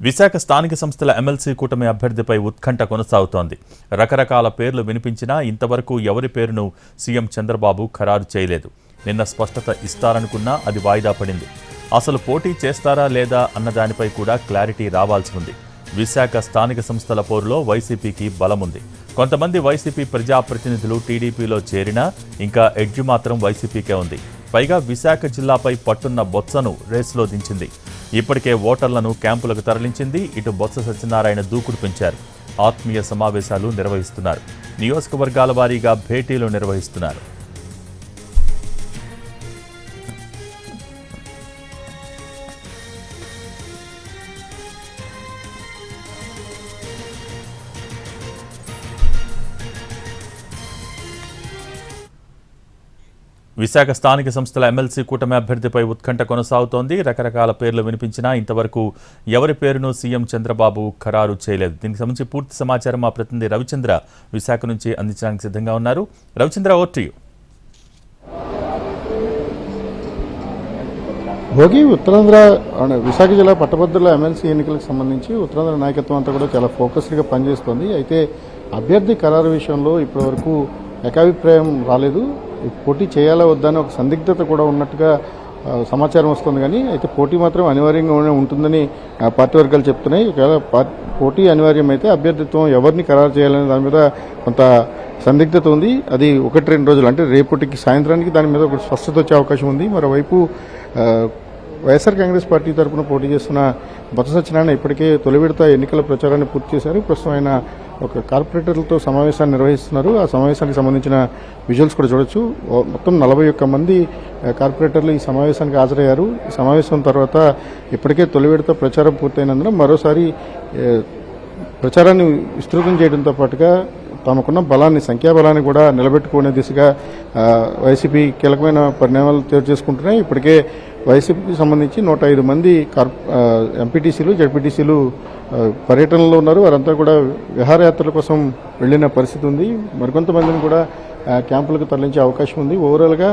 విశాఖ స్థానిక సంస్థల ఎమ్మెల్సీ కూటమి అభ్యర్థిపై ఉత్కంఠ కొనసాగుతోంది. రకరకాల పేర్లు వినిపించినా ఇంతవరకు ఎవరి పేరును సీఎం చంద్రబాబు ఖరారు చేయలేదు. నిన్న స్పష్టత ఇస్తారనుకున్నా అది వాయిదా పడింది. అసలు పోటీ చేస్తారా లేదా అన్న దానిపై కూడా క్లారిటీ రావాల్సి ఉంది. విశాఖ స్థానిక సంస్థల పోరులో వైసీపీకి బలముంది. కొంతమంది వైసీపీ ప్రజాప్రతినిధులు టీడీపీలో చేరినా ఇంకా ఎడ్జి మాత్రం వైసీపీకే ఉంది. పైగా విశాఖ జిల్లాపై పట్టున్న బొత్సను రేసులో దించింది. ఇప్పటికే ఓటర్లను క్యాంపులకు తరలించింది ఇటు బొత్స సత్యనారాయణ దూకుడు పెంచారు. ఆత్మీయ సమావేశాలు నిర్వహిస్తున్నారు. నియోజకవర్గాల వారీగా భేటీలు నిర్వహిస్తున్నారు. విశాఖ స్థానిక సంస్థల ఎమ్మెల్సీ కూటమి అభ్యర్థిపై ఉత్కంఠ కొనసాగుతోంది. రకరకాల పేర్లు వినిపించినా ఇంతవరకు ఎవరి పేరును సీఎం చంద్రబాబు ఖరారు చేయలేదు. దీనికి సంబంధించి పూర్తి సమాచారం మా ప్రతినిధి రవిచంద్ర విశాఖ నుంచి అందించడానికి సిద్ధంగా ఉన్నారు. రవిచంద్ర ఓవర్ భోగి ఉత్తరాంధ్ర విశాఖ జిల్లా పట్టభద్రుల ఎమ్మెల్సీ ఎన్నికలకు సంబంధించి ఉత్తరాంధ్ర నాయకత్వం అంతా కూడా చాలా ఫోకస్డ్గా పనిచేస్తోంది. అయితే అభ్యర్థి ఖరారు విషయంలో ఇప్పటివరకు ఏకాభిప్రాయం రాలేదు. పోటీ చేయాలా వద్దని ఒక సందిగ్ధత కూడా ఉన్నట్టుగా సమాచారం వస్తుంది. కానీ అయితే పోటీ మాత్రం అనివార్యంగా ఉంటుందని ఆ, పార్టీ వర్గాలు చెప్తున్నాయి. ఒకవేళ పోటీ అనివార్యం అయితే అభ్యర్థిత్వం ఎవరిని ఖరారు చేయాలనే దాని మీద కొంత సందిగ్ధత ఉంది. అది ఒకటి రెండు రోజులు అంటే రేపటికి సాయంత్రానికి దాని మీద ఒక స్పష్టత వచ్చే అవకాశం ఉంది. మరోవైపు వైఎస్ఆర్ కాంగ్రెస్ పార్టీ తరఫున పోటీ చేస్తున్న బొత్స సత్యనారాయణ ఇప్పటికే తొలి విడత ఎన్నికల ప్రచారాన్ని పూర్తి చేశారు. ప్రస్తుతం ఆయన ఒక కార్పొరేటర్లతో సమావేశాన్ని నిర్వహిస్తున్నారు. ఆ సమావేశానికి సంబంధించిన విజువల్స్ కూడా చూడొచ్చు. మొత్తం నలభై ఒక్క మంది కార్పొరేటర్లు ఈ సమావేశానికి హాజరయ్యారు. ఈ సమావేశం తర్వాత ఇప్పటికే తొలి విడత ప్రచారం పూర్తయినందున మరోసారి ప్రచారాన్ని విస్తృతం చేయడంతో పాటుగా తమకున్న బలాన్ని సంఖ్యాబలాన్ని కూడా నిలబెట్టుకునే దిశగా వైసీపీ కీలకమైన పరిణామాలు చోటు చేసుకుంటున్నాయి ఇప్పటికే వైసీపీకి సంబంధించి నూట ఐదు మంది కార్ ఎంపీటీసీలు జడ్పీటీసీలు పర్యటనలో ఉన్నారు. వారంతా కూడా విహారయాత్రల కోసం వెళ్ళిన పరిస్థితి ఉంది. మరికొంతమందిని కూడా క్యాంపులకు తరలించే అవకాశం ఉంది. ఓవరాల్గా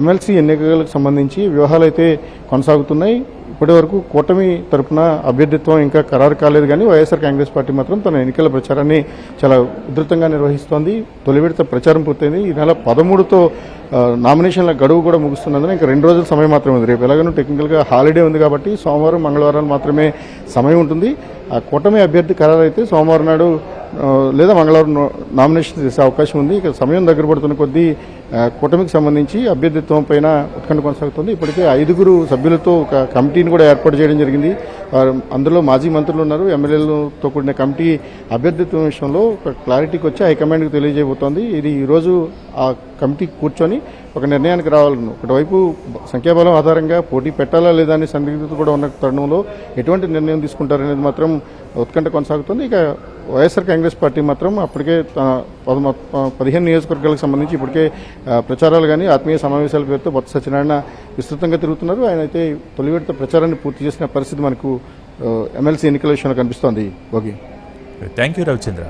ఎమ్మెల్సీ ఎన్నికలకు సంబంధించి వ్యూహాలు అయితే కొనసాగుతున్నాయి. ఇప్పటి వరకు కూటమి తరపున అభ్యర్థిత్వం ఇంకా ఖరారు కాలేదు కానీ వైఎస్ఆర్ కాంగ్రెస్ పార్టీ మాత్రం తన ఎన్నికల ప్రచారాన్ని చాలా ఉధృతంగా నిర్వహిస్తోంది. తొలి విడత ప్రచారం పూర్తయింది. ఈ నెల పదమూడుతో నామినేషన్ల గడువు కూడా ముగుస్తున్నందున ఇంకా రెండు రోజుల సమయం మాత్రమే ఉంది. రేపు ఎలాగనూ టెక్నికల్గా హాలిడే ఉంది కాబట్టి సోమవారం మంగళవారం మాత్రమే సమయం ఉంటుంది. ఆ కూటమి అభ్యర్థి ఖరారు అయితే సోమవారం నాడు లేదా మంగళవారం నామినేషన్ చేసే అవకాశం ఉంది. ఇక సమయం దగ్గర పడుతున్న కొద్దీ కూటమికి సంబంధించి అభ్యర్థిత్వం పైన ఉత్కంఠ కొనసాగుతుంది. ఇప్పటికే ఐదుగురు సభ్యులతో ఒక కమిటీని కూడా ఏర్పాటు చేయడం జరిగింది. అందులో మాజీ మంత్రులు ఉన్నారు. ఎమ్మెల్యేలతో కూడిన కమిటీ అభ్యర్థిత్వం విషయంలో ఒక క్లారిటీకి వచ్చి హైకమాండ్కి తెలియజేయబోతోంది. ఇది ఈరోజు ఆ కమిటీ కూర్చొని ఒక నిర్ణయానికి రావాలను. ఒకటివైపు సంఖ్యాబలం ఆధారంగా పోటీ పెట్టాలా లేదా అనే సందిగ్ధత కూడా ఉన్న తరుణంలో ఎటువంటి నిర్ణయం తీసుకుంటారనేది మాత్రం ఉత్కంఠ కొనసాగుతుంది. ఇక వైఎస్ఆర్ కాంగ్రెస్ పార్టీ మాత్రం అప్పటికే పదిహేను నియోజకవర్గాలకు సంబంధించి ఇప్పటికే ప్రచారాలు కానీ ఆత్మీయ సమావేశాల పేరుతో బొత్స సత్యనారాయణ విస్తృతంగా తిరుగుతున్నారు. ఆయన అయితే తొలి విడత ప్రచారాన్ని పూర్తి చేసిన పరిస్థితి మనకు ఎమ్మెల్సీ ఎన్నికల విషయంలో కనిపిస్తోంది. ఓకే. Thank you Ravichandra